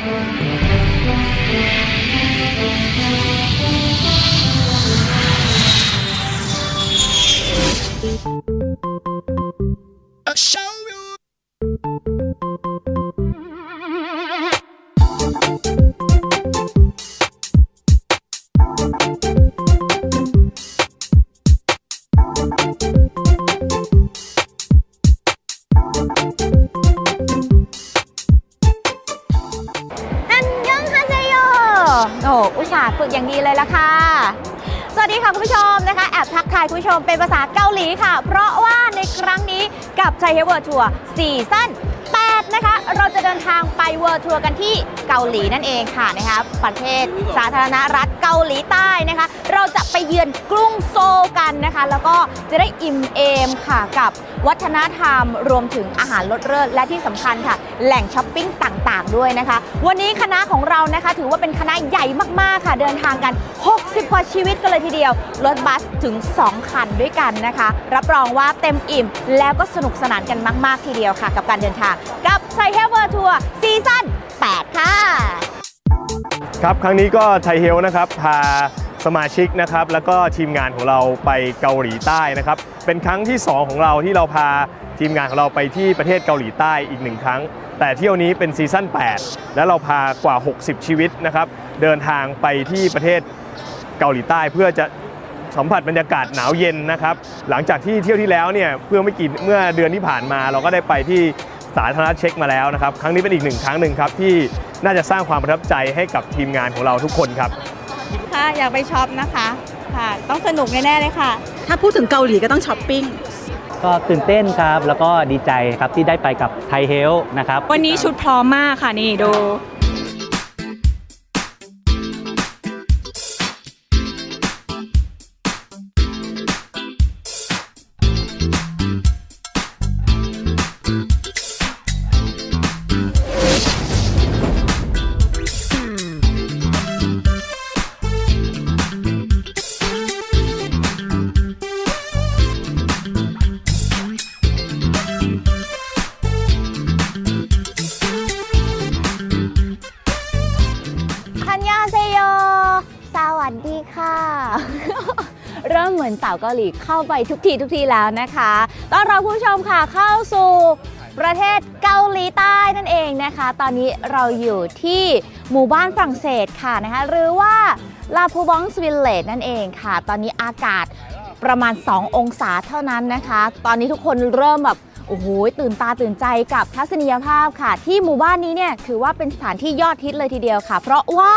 อั ฝึกอย่างดีเลยละค่ะ สวัสดีค่ะคุณผู้ชมนะคะแอบทักทายคุณผู้ชมเป็นภาษาเกาหลีค่ะ เพราะว่าในครั้งนี้กับชัยเวิร์ทัวร์ซีซั่น8นะคะ เราจะเดินทางไปเวิร์ทัวร์กันที่ เกาหลีนั่นเองค่ะนะคะประเทศสาธารณรัฐเกาหลีใต้นะคะ เราจะไปเยือนกรุงโซลกันนะคะ แล้วก็จะได้อิ่มเอมค่ะกับวัฒนธรรมรวมถึงอาหารรสเลิศและที่สำคัญค่ะ แหล่งช้อปปิ้งต่างๆ ด้วยนะคะ วันนี้คณะของเรานะคะ ถือว่าเป็นคณะใหญ่มากๆค่ะ เดินทางกัน 60 กว่าชีวิตกันเลยทีเดียว รถบัสถึง 2 คันด้วยกันนะคะ รับรองว่าเต็มอิ่ม แล้วก็สนุกสนานกันมาก ๆ ทีเดียวค่ะ กับการเดินทางกับไซเฮเวอร์ทัวร์ซีซั่น 8 ค่ะ ครับครั้งนี้ก็ไทยเฮลนะครับพาสมาชิกนะครับแล้วก็ทีมงานของเราไปเกาหลีใต้นะครับ เป็นครั้งที่ 2 ของเราที่เราพาทีมงานของเราไปที่ประเทศเกาหลีใต้อีกหนึ่งครั้ง แต่เที่ยวนี้เป็นซีซั่น 8 แล้วเราพากว่า 60 ชีวิตนะครับ เดินทางไปที่ประเทศเกาหลีใต้เพื่อจะสัมผัสบรรยากาศหนาวเย็นนะครับ หลังจากที่เที่ยวที่แล้วเนี่ยเพื่อไม่กี่เมื่อเดือนที่ผ่านมาเราก็ได้ไปที่ สาธารณรัฐเช็คมาแล้วนะครับ ครั้งนี้เป็นอีกหนึ่งครั้งหนึ่งครับที่น่าจะสร้างความประทับใจให้กับทีมงานของเราทุกคนครับค่ะอยากไปช็อปนะคะค่ะต้องสนุกแน่ๆเลยค่ะ ถ้าพูดถึงเกาหลีก็ต้องช้อปปิ้งก็ตื่นเต้นครับ แล้วก็ดีใจครับที่ได้ไปกับไทยเฮลนะครับ วันนี้ชุดพร้อมมากค่ะนี่ดูาวเกาหลีเข้าไปทุกทีทุกทีแล้วนะคะต้อนรับคุณผู้ชมค่ะเข้าสู่ประเทศเกาหลีใต้นั่นเองนะคะ ตอนนี้เราอยู่ที่หมู่บ้านฝรั่งเศสค่ะนะคะหรือว่าลาพูบองสวิลเลตนั่นเองค่ะ ตอนนี้อากาศประมาณ 2 องศาเท่านั้นนะคะ ตอนนี้ทุกคนเริ่มแบบโอ้โหตื่นตาตื่นใจกับทัศนียภาพค่ะ ที่หมู่บ้านนี้เนี่ยถือว่าเป็นสถานที่ยอดฮิตเลยทีเดียวค่ะ เพราะว่า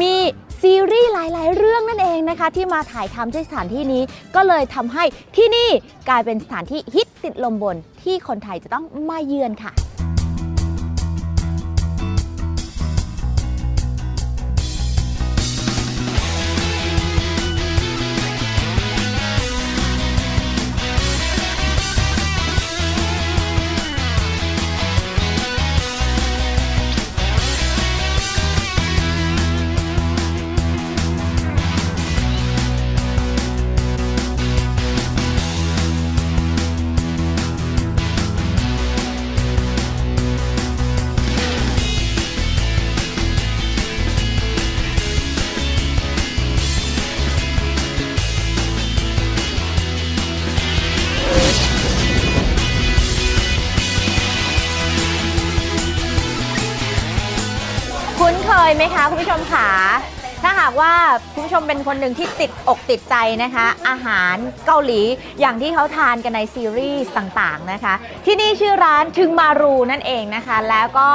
มี ซีรีส์หลาย ๆ เรื่องนั่นเองนะคะ ที่มาถ่ายทำที่สถานที่นี้ ก็เลยทำให้ที่นี่กลายเป็นสถานที่ฮิตติดลมบนที่คนไทยจะต้องมาเยือนค่ะ ไหมคะคุณผู้ชมขาถ้าหากว่าคุณผู้ชมเป็นคนหนึ่งที่ติดอกติดใจนะคะ อาหารเกาหลีอย่างที่เขาทานกันในซีรีส์ต่างๆนะคะ ที่นี่ชื่อร้านทึงมารูนั่นเองนะคะ แล้วก็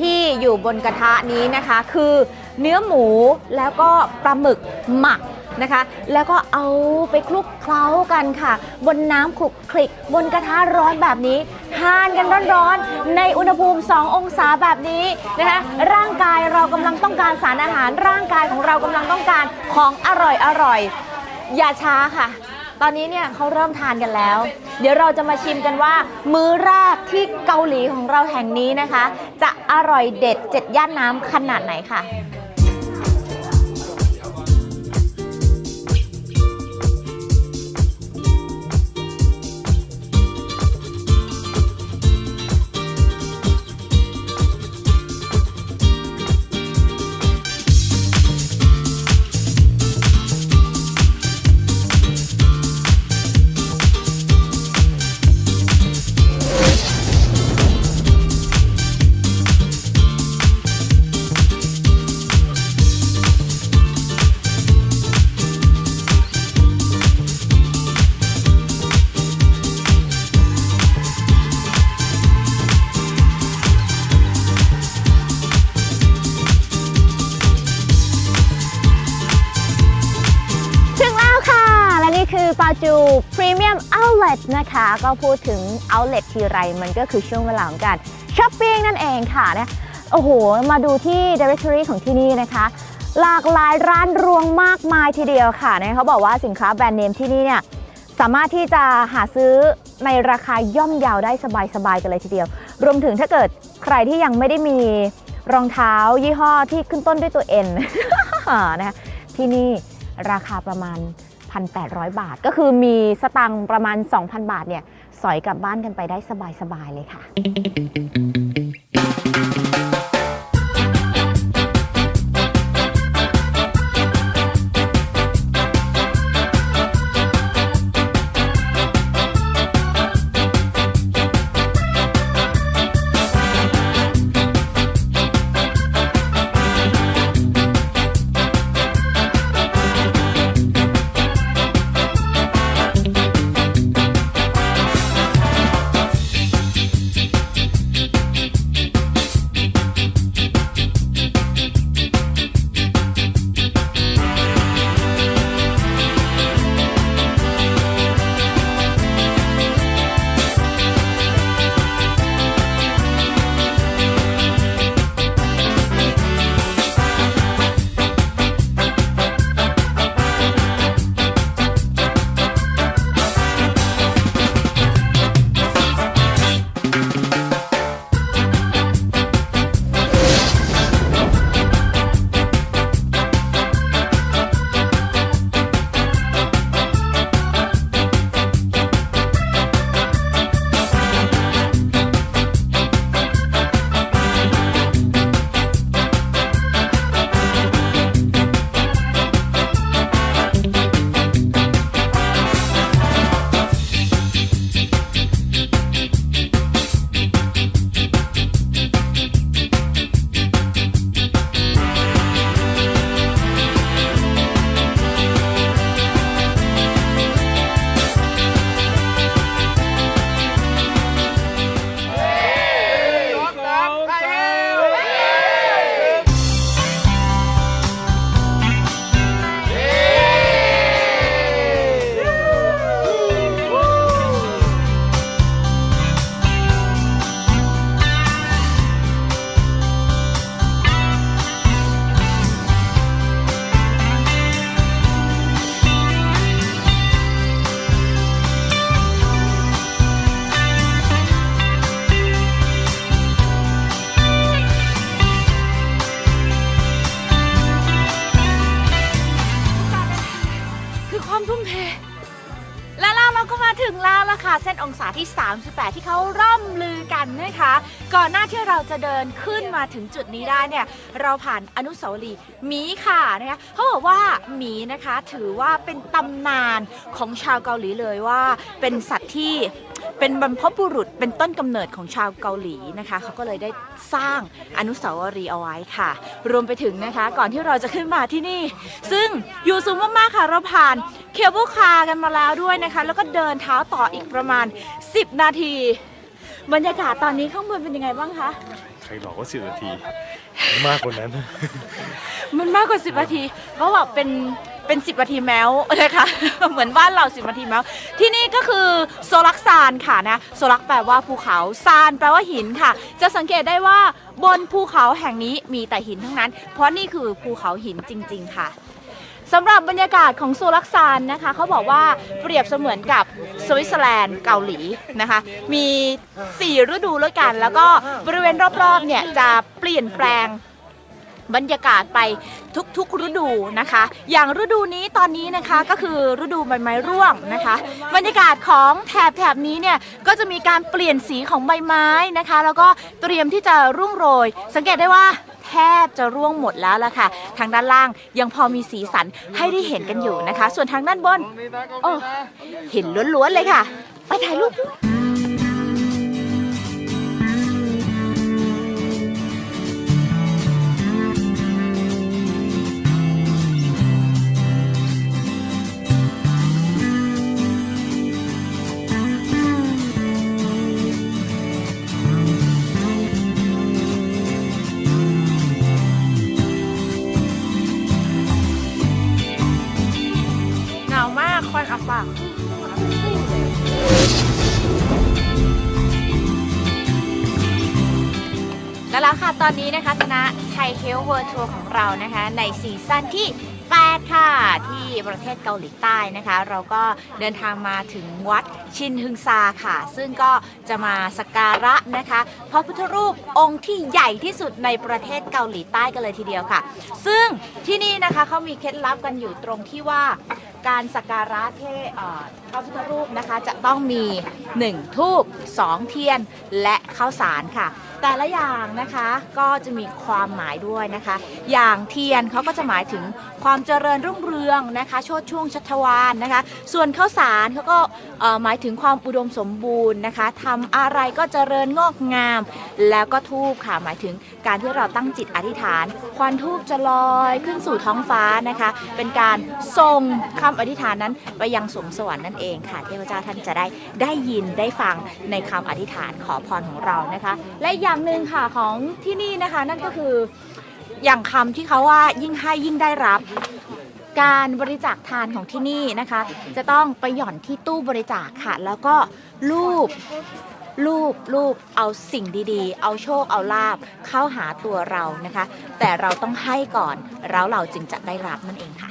ที่อยู่บนกระทะนี้นะคะ คือเนื้อหมูแล้วก็ปลาหมึกหมัก นะคะ แล้วก็เอาไปคลุกเคล้ากันค่ะ บนน้ำคลุกคลิก บนกระทะร้อนแบบนี้ทานกันร้อนๆ ในอุณหภูมิ 2 องศาแบบนี้นะคะร่างกายเรากำลังต้องการสารอาหาร ร่างกายของเรากำลังต้องการของอร่อยอร่อยๆอย่าช้าค่ะ ตอนนี้เนี่ยเขาเริ่มทานกันแล้ว เดี๋ยวเราจะมาชิมกันว่า มื้อแรกที่เกาหลีของเราแห่งนี้นะคะ จะอร่อยเด็ดเจ็ดย่านน้ำขนาดไหนค่ะ คือปาจู Premium Outlet นะคะ ก็พูดถึง Outlet ทีไรมันก็คือช่วงเวลาของการช้อปปิ้งนั่นเองค่ะนะโอ้โห มาดูที่ Directory ของที่นี่นะคะ หลากหลายร้านรวงมากมายทีเดียวค่ะนะเขาบอกว่าสินค้าแบรนด์เนมที่นี่เนี่ยสามารถที่จะหาซื้อในราคาย่อมเยาวได้สบายๆกันเลยทีเดียว รวมถึงถ้าเกิดใครที่ยังไม่ได้มีรองเท้ายี่ห้อที่ขึ้นต้นด้วยตัว N นะคะที่นี่ราคาประมาณ 1,800 บาท ก็คือมีสตังค์ประมาณ 2,000 บาทเนี่ยสอยกลับบ้านกันไปได้สบายๆเลยค่ะ 38 ที่เขาร่ำลือกันนะคะ ก่อนหน้าที่เราจะเดินขึ้นมาถึงจุดนี้ได้เนี่ยเราผ่านอนุสาวรีย์หมีค่ะนะคะเขาบอกว่าหมีนะคะถือว่าเป็นตำนานของชาวเกาหลีเลยว่า เป็นสัตว์ที่ เป็นบรรพบุรุษเป็นต้นกำเนิดของชาวเกาหลีนะคะ เขาก็เลยได้สร้างอนุสาวรีย์เอาไว้ค่ะ รวมไปถึงนะคะ ก่อนที่เราจะขึ้นมาที่นี่ ซึ่งอยู่สูงมากๆค่ะเราผ่านเคเบิลคาร์กันมาแล้วด้วยนะคะ แล้วก็เดินเท้าต่ออีกประมาณ 10 นาที บรรยากาศตอนนี้ข้างบนเป็นยังไงบ้างคะใครบอกว่าสิบนาที มากกว่านั้น มันมากกว่า 10 นาทีเขาบอกเป็น เป็น10นาทีแมวนะคะ เหมือนบ้านเรา10นาทีแมวที่นี่ก็คือโซลักซานค่ะนะโซลักแปลว่าภูเขาซานแปลว่าหินค่ะ จะสังเกตได้ว่าบนภูเขาแห่งนี้มีแต่หินทั้งนั้น เพราะนี่คือภูเขาหินจริง ๆ ค่ะสำหรับบรรยากาศของโซลักซานนะคะเขาบอกว่าเปรียบเสมือนกับสวิตเซอร์แลนด์เกาหลีนะคะ มี 4 ฤดูด้วกัน แล้วก็บริเวณรอบๆเนี่ยจะเปลี่ยนแปลง บรรยากาศไปทุกๆฤดูนะคะ อย่างฤดูนี้ตอนนี้นะคะก็คือฤดูใบไม้ร่วงนะคะ บรรยากาศของแถบแถบนี้เนี่ยก็จะมีการเปลี่ยนสีของใบไม้นะคะ แล้วก็เตรียมที่จะร่วงโรย สังเกตได้ว่าแทบจะร่วงหมดแล้วล่ะค่ะ ทางด้านล่างยังพอมีสีสันให้ได้เห็นกันอยู่นะคะ ส่วนทางด้านบนโอ้เห็นล้วนๆเลยค่ะ ไปถ่ายรูปด้วย ค่ะ ตอนนี้นะคะคณะไทยเฮลเวิร์ทัวร์ของเรานะคะ ในซีซั่นที่ 8 ค่ะ ที่ประเทศเกาหลีใต้นะคะ เราก็เดินทางมาถึงวัดชินฮึงซาค่ะ ซึ่งก็จะมาสักการะนะคะพระพุทธรูปองค์ที่ใหญ่ที่สุดในประเทศเกาหลีใต้กันเลยทีเดียวค่ะ ซึ่งที่นี่นะคะเขามีเคล็ดลับกันอยู่ตรงที่ว่าการสักการะเทเอ่อพระพุทธรูปนะคะจะต้องมี 1 ทูบ2 เทียนและข้าวสารค่ะ แต่ละอย่างนะคะก็จะมีความหมายด้วยนะคะ อย่างเทียนเขาก็จะหมายถึงความเจริญรุ่งเรืองนะคะโชดช่วงชัชวานนะคะ ส่วนข้าวสารเขาก็หมายถึงความอุดมสมบูรณ์นะคะทำอะไรก็เจริญงอกงาม แล้วก็ทูบค่ะหมายถึงการที่เราตั้งจิตอธิษฐาน ควันทูบจะลอยขึ้นสู่ท้องฟ้านะคะ เป็นการส่งคำอธิษฐานนั้นไปยังสวงสวรรค์นั่นเองค่ะเทพเจ้าท่านจะได้ได้ยินได้ฟังในคำอธิษฐานขอพรของเรานะคะ และอีกอย่างหนึ่งค่ะของที่นี่นะคะ นั่นก็คืออย่างคำที่เขาว่ายิ่งให้ยิ่งได้รับ การบริจาคทานของที่นี่นะคะ จะต้องไปหย่อนที่ตู้บริจาคค่ะ แล้วก็รูปรูปรูปเอาสิ่งดีๆ เอาโชคเอาลาบเข้าหาตัวเรานะคะ แต่เราต้องให้ก่อนแล้วเราจึงจะได้รับนั่นเองค่ะ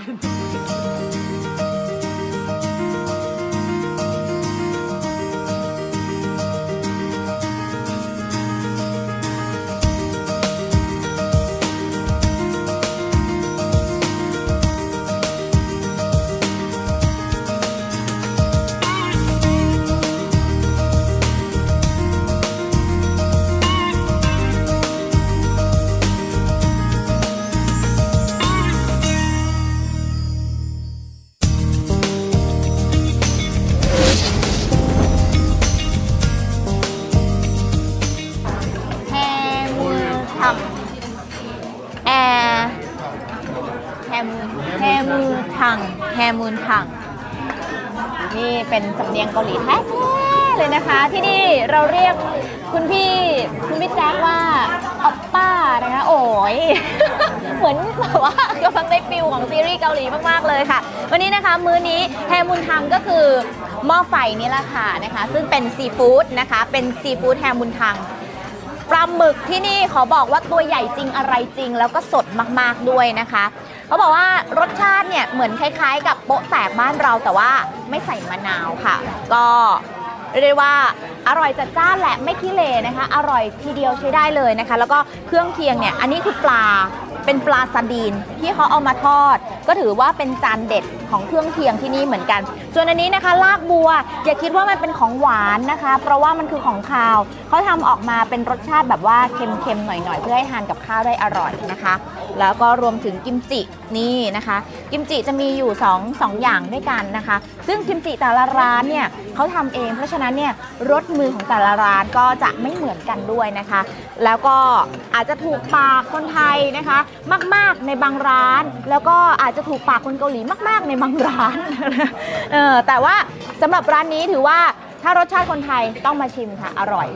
เป็นสำเนียงเกาหลีแท้ๆเลยนะคะ ที่นี่เราเรียกคุณพี่คุณพี่แจ๊คว่าออปป้านะคะโอ้ย เหมือนแบบว่ากำลังได้ฟิลของซีรีส์เกาหลีมากๆเลยค่ะ วันนี้นะคะมื้อนี้แฮมุนทังก็คือหม้อไฟนี่แหละค่ะนะคะ ซึ่งเป็นซีฟู้ดนะคะ เป็นซีฟู้ดแฮมุนทังปลาหมึกที่นี่ขอบอกว่าตัวใหญ่จริงอะไรจริง แล้วก็สดมากๆด้วยนะคะ เขาบอกว่ารสชาติเนี่ยเหมือนคล้ายๆ กับโป๊ะแตกบ้านเราแต่ว่าไม่ใส่มะนาวค่ะ ก็เรียกได้ว่าอร่อยจัดจ้านแหละไม่ขี้เลนะคะ อร่อยทีเดียวใช้ได้เลยนะคะ แล้วก็เครื่องเคียงเนี่ยอันนี้คือปลา เป็นปลาซาดีนที่เขาเอามาทอด ก็ถือว่าเป็นจานเด็ดของเครื่องเคียงที่นี่เหมือนกัน ส่วนอันนี้นะคะลากบัวอย่าคิดว่ามันเป็นของหวานนะคะ เพราะว่ามันคือของคาวเขาทำออกมาเป็นรสชาติแบบว่าเค็มๆหน่อยๆ เพื่อให้ทานกับข้าวได้อร่อยนะคะ แล้วก็รวมถึงกิมจินี่นะคะ กิมจิจะมีอยู่2 2ออย่างด้วยกันนะคะ ซึ่งกิมจิแต่ละร้านเนี่ยเขาทำเอง เพราะฉะนั้นเนี่ยรสมือของแต่ละร้านก็จะไม่เหมือนกันด้วยนะคะ แล้วก็อาจจะถูกปากคนไทยนะคะมาก ๆ ในบางร้าน แล้วก็อาจจะถูกปากคนเกาหลีมาก ๆ ในบางร้านเออแต่ว่าสำหรับร้านนี้ถือว่าถ้ารสชาติคนไทยต้องมาชิมค่ะ อร่อย